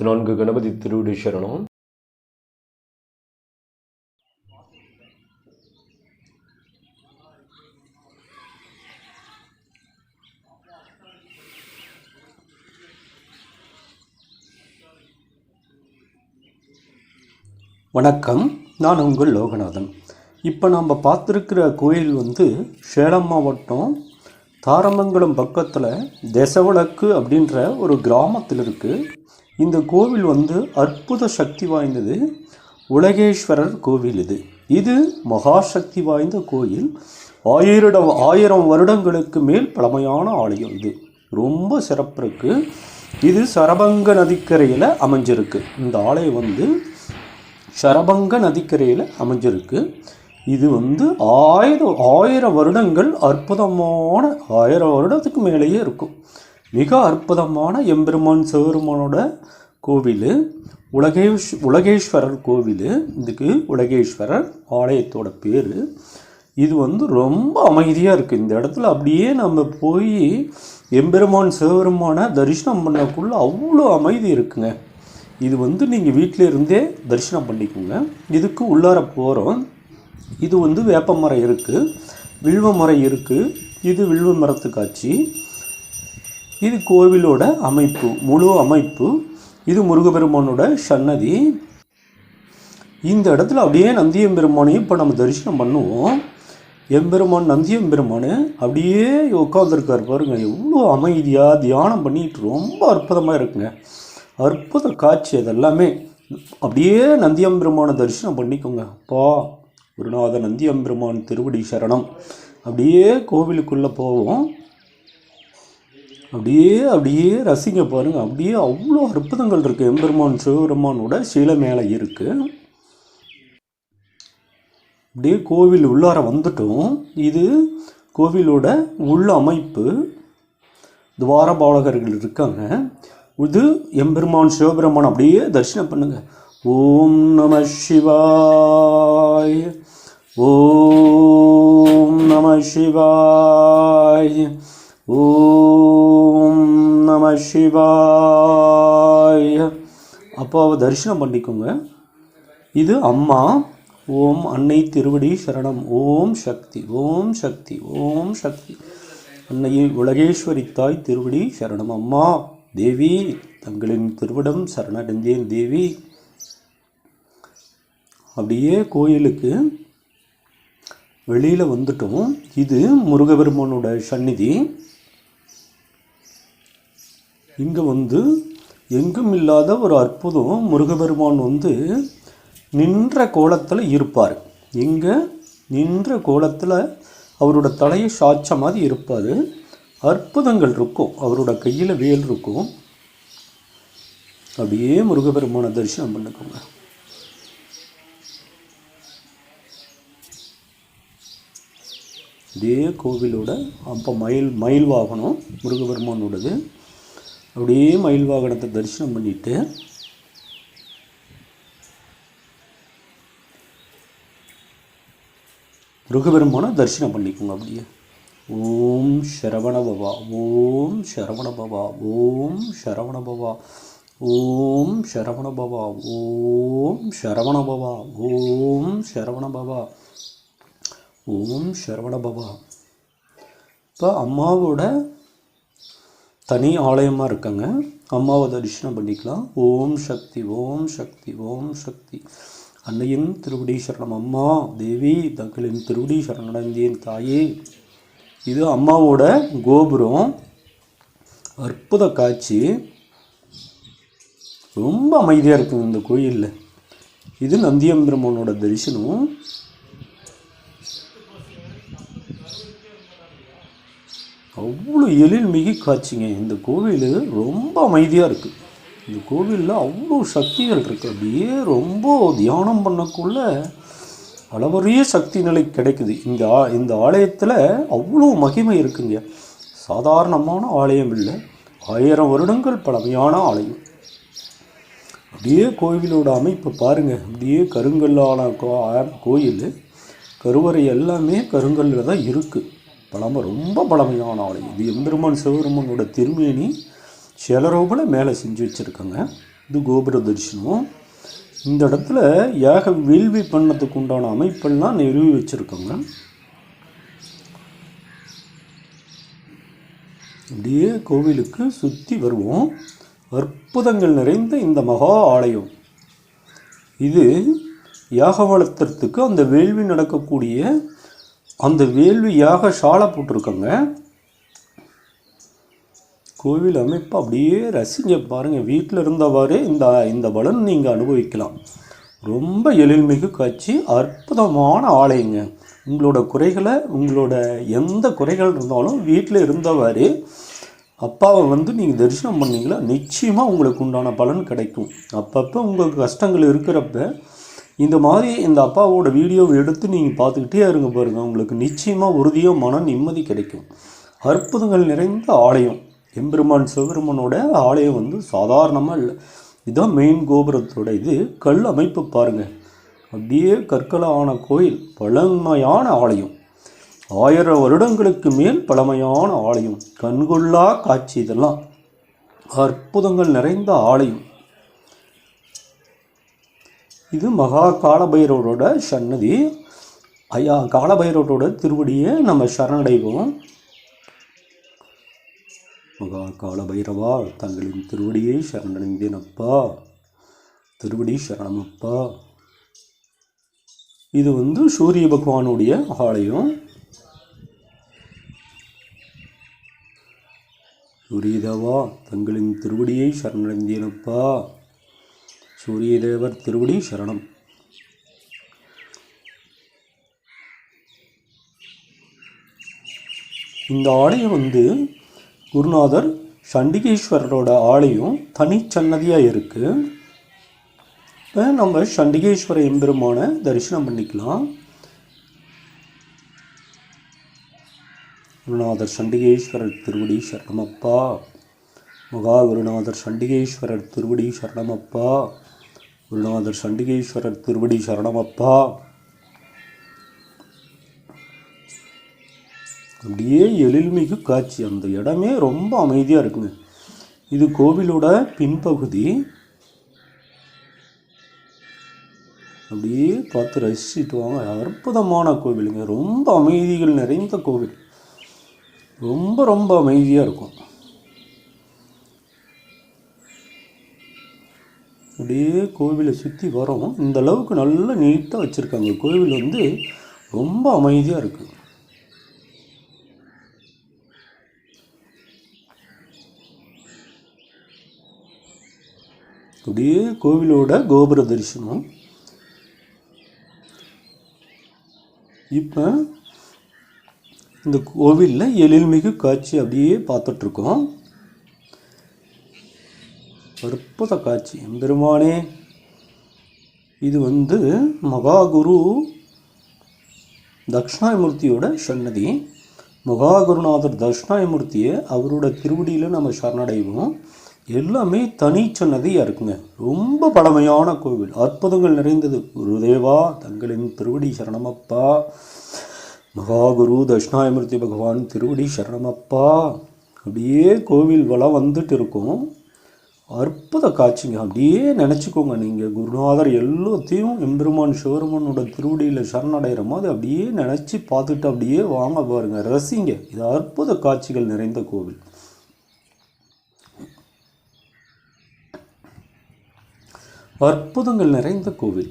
அறுபத்தி நான்கு கணபதி திருவிடி சரணம். வணக்கம் நான் உங்கள் லோகநாதன். இப்போ நம்ம பார்த்துருக்கிற கோயில் வந்து சேலம் மாவட்டம் தாரமங்கலம் பக்கத்தில் தெசவளக்கு அப்படின்ற ஒரு கிராமத்தில் இருக்குது இந்த கோவில் வந்து அற்புத சக்தி வாய்ந்தது. உலகேஸ்வரர் கோவில் இது. இது மகாசக்தி வாய்ந்த கோயில். ஆயிரம் ஆயிரம் வருடங்களுக்கு மேல் பழமையான ஆலயம் இது. ரொம்ப சிறப்பு இருக்குது இது சரபங்க நதிக்கரையில் அமைஞ்சிருக்கு. இந்த ஆலயம் வந்து சரபங்க நதிக்கரையில் அமைஞ்சிருக்கு. இது வந்து ஆயிரம் ஆயிரம் வருடங்கள் அற்புதமான ஆயிரம் வருடத்துக்கு மேலேயே இருக்கும். மிக அற்புதமான எம்பெருமான் சிவபெருமானோட கோவில் உலகேஷ் உலகேஸ்வரர் கோவில். இதுக்கு உலகேஸ்வரர் ஆலயத்தோட பேர். இது வந்து ரொம்ப அமைதியாக இருக்குது இந்த இடத்துல அப்படியே நம்ம போய் எம்பெருமான் சிவபெருமான தரிசனம் பண்ணக்குள்ளே அவ்வளோ அமைதி இருக்குங்க. இது வந்து நீங்கள் வீட்டில் இருந்தே தரிசனம் பண்ணிக்கோங்க. இதுக்கு உள்ளார போகிறோம் இது வந்து வேப்ப மரம் இருக்குது வில்வ மரம் இருக்குது இது வில்வ மரத்து காட்சி இது கோவிலோட அமைப்பு முழு அமைப்பு. இது முருகப்பெருமானோட சன்னதி. இந்த இடத்துல அப்படியே நந்தியம்பெருமானையும் இப்போ நம்ம தரிசனம் பண்ணுவோம். எம்பெருமான் நந்தியம்பெருமான் அப்படியே உட்காந்துருக்கார் பாருங்க. எவ்வளோ அமைதியாக தியானம் பண்ணிட்டு ரொம்ப அற்புதமாக இருக்குங்க. அற்புத காட்சி அதெல்லாமே. அப்படியே நந்தியம்பெருமானை தரிசனம் பண்ணிக்கோங்க. பா குருநாத நந்தியம்பெருமான் திருவடி சரணம். அப்படியே கோவிலுக்குள்ளே போவோம். அப்படியே அப்படியே ரசிங்க பாருங்கள் அப்படியே அவ்வளோ அற்புதங்கள் இருக்குது எம்பெருமான் சிவபெருமானோட சிலை மேலே இருக்குது அப்படியே கோவில் உள்ளார வந்துட்டோம். இது கோவிலோட உள்ள அமைப்பு. துவாரபாலகர்கள் இருக்காங்க. இது எம்பெருமான் சிவபெருமான் அப்படியே தரிசனம் பண்ணுங்க. ஓம் நம சிவாய். ஓம் நம சிவாய். ஓம் நம சிவாய். அப்பாவை தரிசனம் பண்ணிக்கோங்க. இது அம்மா. ஓம் அன்னை திருவடி சரணம். ஓம் சக்தி. ஓம் சக்தி. ஓம் சக்தி. அன்னையை உலகேஸ்வரி தாய் திருவடி சரணம். அம்மா தேவி தங்களின் திருவிடம் சரணடைந்தேன் தேவி. அப்படியே கோயிலுக்கு வெளியில் வந்துட்டோம். இது முருகபெருமானோட சந்நிதி. இங்கே வந்து எங்கும் இல்லாத ஒரு அற்புதம் முருகபெருமான் வந்து நின்ற கோலத்தில் இருப்பார். இங்கே நின்ற கோலத்தில் அவரோட தலையை சாட்ச மாதிரி இருப்பார். அற்புதங்கள் இருக்கும். அவரோட கையில் வேல் இருக்கும். அப்படியே முருகபெருமான தரிசனம் பண்ணிக்கோங்க. இதே கோவிலோட அப்போ மயில் மயில் வாகனம் முருகபெருமானோடது. அப்படியே மயில் வாகனத்தை தரிசனம் பண்ணிட்டு முருகபெருமானை தரிசனம் பண்ணிக்கோங்க அப்படியே. ஓம் சரவண பவா ஓம் சரவண பவா ஓம் சரவண பவா ஓம் சரவண பவா ஓம் சரவண பவா ஓம் சரவண பவா ஓம் சரவண பவா இப்போ அம்மாவோட தனி ஆலயமாக இருக்காங்க. அம்மாவை தரிசனம் பண்ணிக்கலாம். ஓம் சக்தி ஓம் சக்தி ஓம் சக்தி. அன்னையின் திருவடி சரணம். அம்மா தேவி தங்களின் திருவடி சரணடைந்தேன் தாயே. இது அம்மாவோட கோபுரம். அற்புத காட்சி. ரொம்ப அமைதியாக இருக்குது இந்த கோயிலில். இது நந்தியம்பிரமனோட தரிசனம். அவ்வளோ எழில்மிகு காட்சிங்க. இந்த கோவில் ரொம்ப அமைதியாக இருக்குது இந்த கோவிலில் அவ்வளோ சக்திகள் இருக்குது அப்படியே ரொம்ப தியானம் பண்ணக்குள்ள அளவரிய சக்தி நிலை கிடைக்குது. இந்த ஆ இந்த ஆலயத்தில் அவ்வளோ மகிமை இருக்குங்க. சாதாரணமான ஆலயம் இல்லை. ஆயிரம் வருடங்கள் பழமையான ஆலயம். அப்படியே கோவிலோட அமைப்பு பாருங்கள் அப்படியே கருங்கல்லான கோயில். கருவறை எல்லாமே கருங்கல்லில் தான் இருக்குது பழமை ரொம்ப பழமையான ஆலயம் இது எந்திருமன் சிவபெருமானோட திருமேனி சிலரோபல மேலே செஞ்சு வச்சுருக்காங்க. இது கோபுர தரிசனம். இந்த இடத்துல யாக வேள்வி பண்ணத்துக்கு உண்டான அமைப்பெல்லாம் நிறுவி வச்சுருக்காங்க. அப்படியே கோவிலுக்கு சுற்றி வருவோம். அற்புதங்கள் நிறைந்த இந்த மகா ஆலயம். இது யாக வளர்த்துறதுக்கு அந்த வேள்வி நடக்கக்கூடிய அந்த வேள்வியாக ஷாலை சாலை கோவில் அமைப்பு அப்படியே ரசிங்க பாருங்கள் வீட்டில் இருந்தவாறே இந்த இந்த பலன் நீங்கள் அனுபவிக்கலாம். ரொம்ப எழில்மிகு காட்சி அற்புதமான ஆலயங்க. உங்களோட குறைகளை உங்களோட எந்த குறைகள் இருந்தாலும் வீட்டில் இருந்தவாறு அப்பாவை வந்து நீங்கள் தரிசனம் பண்ணீங்களா நிச்சயமாக உங்களுக்கு உண்டான பலன் கிடைக்கும். அப்பப்போ உங்களுக்கு கஷ்டங்கள் இருக்கிறப்ப இந்த மாதிரி இந்த அப்பாவோட வீடியோவை எடுத்து நீங்கள் பார்த்துக்கிட்டே இருங்க பாருங்கள் உங்களுக்கு நிச்சயமாக உறுதியாக மன நிம்மதி கிடைக்கும். அற்புதங்கள் நிறைந்த ஆலயம். எம்பெருமான் சிவபெருமானோட ஆலயம் வந்து சாதாரணமாக இல்லை. இதுதான் மெயின் கோபுரத்தோட இது. கல் அமைப்பு பாருங்கள் அப்படியே கற்களான கோயில். பழமையான ஆலயம். ஆயிரம் வருடங்களுக்கு மேல் பழமையான ஆலயம். கண்கொள்ளா காட்சி இதெல்லாம். அற்புதங்கள் நிறைந்த ஆலயம். இது மகா காலபைரவரோட சன்னதி. ஐயா காலபைரவரோட திருவடியை நம்ம சரணடைவோம். மகா காலபைரவா தங்களின் திருவடியை சரணடைந்தேன் அப்பா. திருவடி சரணமப்பா இது வந்து சூரிய பகவானுடைய ஆலயம். சூரியதேவா தங்களின் திருவடியை சரணடைந்தேனப்பா சூரியதேவர் திருவடி சரணம். இந்த ஆலயம் வந்து குருநாதர் சண்டிகேஸ்வரரோட ஆலயம் தனிச்சன்னதியாக இருக்குது இப்போ நம்ம சண்டிகேஸ்வர எம்பெருமான தரிசனம் பண்ணிக்கலாம். குருநாதர் சண்டிகேஸ்வரர் திருவடி சரணமப்பா. மகா குருநாதர் சண்டிகேஸ்வரர் திருவடி சரணமப்பா. குருநாதர் சண்டிகேஸ்வரர் திருவடி சரணமப்பா. அப்படியே எழில்மிகு காட்சி. அந்த இடமே ரொம்ப அமைதியாக இருக்குங்க. இது கோவிலோட பின்பகுதி. அப்படியே பார்த்து ரசிச்சுட்டு வாங்க. அற்புதமான கோவிலுங்க. ரொம்ப அமைதிகள் நிறைந்த கோவில். ரொம்ப ரொம்ப அமைதியாக இருக்கும். அப்படியே கோவிலை சுற்றி வரோம் இந்த அளவுக்கு நல்லா நீட்டாக வச்சுருக்காங்க. கோவில் வந்து ரொம்ப அமைதியாக இருக்குது அப்படியே கோவிலோட கோபுர தரிசனம். இப்போ இந்த கோவிலில் எழில்மிகு காட்சி அப்படியே பார்த்துட்ருக்கோம் அற்புத காட்சி. எம்பெருமானே இது வந்து மகாகுரு தட்சிணாயமூர்த்தியோட சன்னதி. மகாகுருநாதர் தட்சிணாயமூர்த்தியை அவரோட திருவடியில் நம்ம சரணடைவோம். எல்லாமே தனி சன்னதியாக இருக்குங்க. ரொம்ப பழமையான கோவில். அற்புதங்கள் நிறைந்தது. குருதேவா தங்களின் திருவடி சரணமப்பா. மகாகுரு தட்சிணாயமூர்த்தி பகவான் திருவடி சரணமப்பா. அப்படியே கோவில் வளம் வந்துட்டு இருக்கும். அற்புத காட்சிங்க. அப்படியே நினச்சிக்கோங்க நீங்கள் குருநாதர் எல்லாத்தையும் எம்பெருமான் சிவருமனோட திருவடியில் சரணடைகிற மாதிரி அப்படியே நினச்சி பார்த்துட்டு அப்படியே வாங்க பாருங்கள் ரசிங்க. இது அற்புத காட்சிகள் நிறைந்த கோவில். அற்புதங்கள் நிறைந்த கோவில்.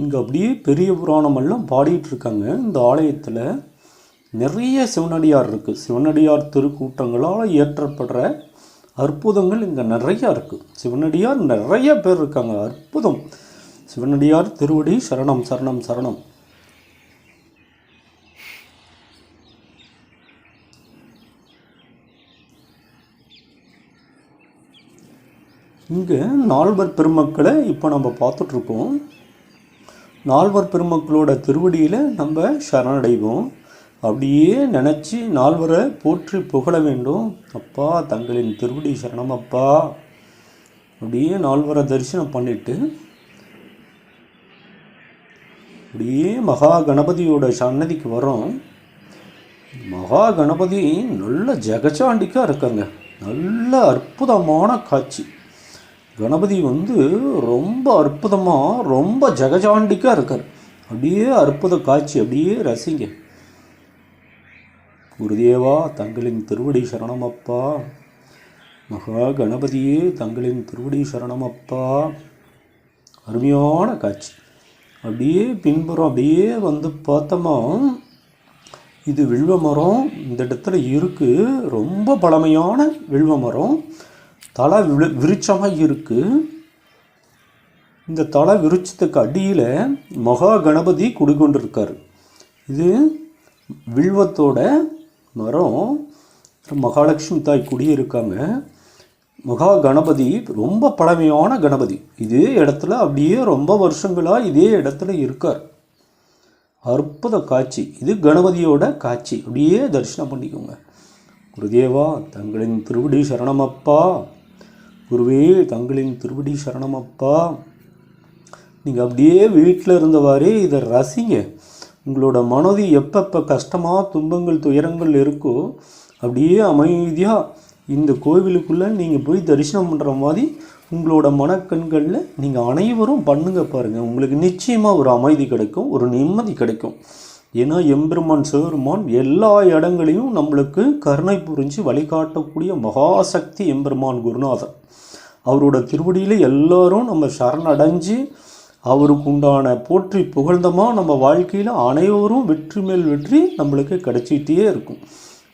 இங்கே அப்படியே பெரிய புராணமெல்லாம் பாடிட்டு இருக்காங்க இந்த ஆலயத்தில் நிறைய சிவனடியார் இருக்குது சிவனடியார் திருக்கூட்டங்களால் இயற்றப்படுற அற்புதங்கள் இங்கே நிறையா இருக்குது சிவனடியார் நிறைய பேர் இருக்காங்க. அற்புதம். சிவனடியார் திருவடி சரணம் சரணம் சரணம். இங்கே நால்வர் பெருமக்களை இப்போ நம்ம பார்த்துட்ருக்கோம் நால்வர் பெருமக்களோட திருவடியில் நம்ம சரணடைவோம். அப்படியே நினச்சி நால்வரை போற்றி புகழ வேண்டும். அப்பா தங்களின் திருவடி சரணம் அப்பா அப்படியே நால்வரை தரிசனம் பண்ணிட்டு அப்படியே மகா கணபதியோட சன்னதிக்கு வரோம் மகா கணபதி நல்ல ஜெகச்சாண்டிக்காக இருக்காங்க நல்ல அற்புதமான காட்சி. கணபதி வந்து ரொம்ப அற்புதமாக ரொம்ப ஜெகஜாண்டிக்காக இருக்கார். அப்படியே அற்புத காட்சி அப்படியே ரசிங்க. குருதேவா தங்களின் திருவடி சரணமப்பா. மகா கணபதியே தங்களின் திருவடி சரணமப்பா. அருமையான காட்சி. அப்படியே பின்புறம் அப்படியே வந்து பார்த்தோமா இது வில்வ மரம். இந்த இடத்துல இருக்குது ரொம்ப பழமையான வில்வ மரம். தலை விழு விருட்சமாக இருக்குது இந்த தலை விருட்சத்துக்கு அடியில் மகா கணபதி குடிகொண்டிருக்கார் இது வில்வத்தோட மரம். மகாலட்சுமி தாய் குடியிருக்காங்க. மகா கணபதி ரொம்ப பழமையான கணபதி. இதே இடத்துல அப்படியே ரொம்ப வருஷங்களாக இதே இடத்துல இருக்கார். அற்புத காட்சி. இது கணபதியோட காட்சி. அப்படியே தரிசனம் பண்ணிக்கோங்க. குருதேவா தங்களின் திருவடி சரணமப்பா. குருவே தங்களின் திருவடி சரணமப்பா. நீங்கள் அப்படியே வீட்டில் இருந்தவாறே இதை ரசிங்க. உங்களோட மனது எப்பப்போ கஷ்டமாக துன்பங்கள் துயரங்கள் இருக்கோ அப்படியே அமைதியாக இந்த கோவிலுக்குள்ளே நீங்கள் போய் தரிசனம் பண்ணுற மாதிரி உங்களோட மனக்கண்களில் நீங்கள் அனைவரும் பண்ணுங்க பாருங்கள் உங்களுக்கு நிச்சயமாக ஒரு அமைதி கிடைக்கும் ஒரு நிம்மதி கிடைக்கும். ஏன்னா எம்பெருமான் சிவபெருமான் எல்லா இடங்களையும் நம்மளுக்கு கருணை புரிஞ்சு வழிகாட்டக்கூடிய மகாசக்தி எம்பெருமான் குருநாதன் அவரோட திருவடியில் எல்லாரும் நம்ம சரணடைஞ்சு அவருக்கு உண்டான போற்றி புகழ்ந்தமாக நம்ம வாழ்க்கையில் அனைவரும் வெற்றி மேல் வெற்றி நம்மளுக்கு கிடைச்சிட்டே இருக்கும்.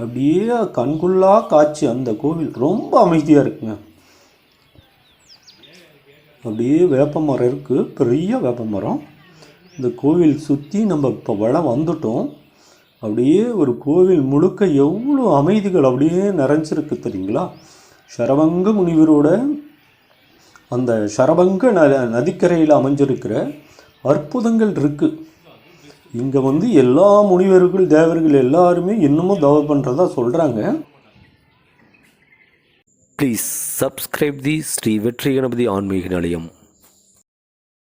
அப்படியே கண்குள்ளா காட்சி அந்த கோவில் ரொம்ப அமைதியாக இருக்குங்க. அப்படியே வேப்ப மரம் இருக்குது பெரிய வேப்ப மரம் இந்த கோவில் சுற்றி நம்ம இப்போ வளம் வந்துட்டோம். அப்படியே ஒரு கோவில் முழுக்க எவ்வளோ அமைதிகள் அப்படியே நிறைஞ்சிருக்கு தெரியுங்களா? சரவங்க முனிவரோட அந்த ஷரபங்க ந நதிக்கரையில் அமைஞ்சிருக்கிற அற்புதங்கள் இருக்குது இங்கே வந்து எல்லா முனிவர்கள் தேவர்கள் எல்லாருமே இன்னமும் தவ பண்ணுறதா சொல்கிறாங்க ப்ளீஸ் சப்ஸ்கிரைப் தி ஸ்ரீ வெற்றி கணபதி ஆன்மீக நிலையம்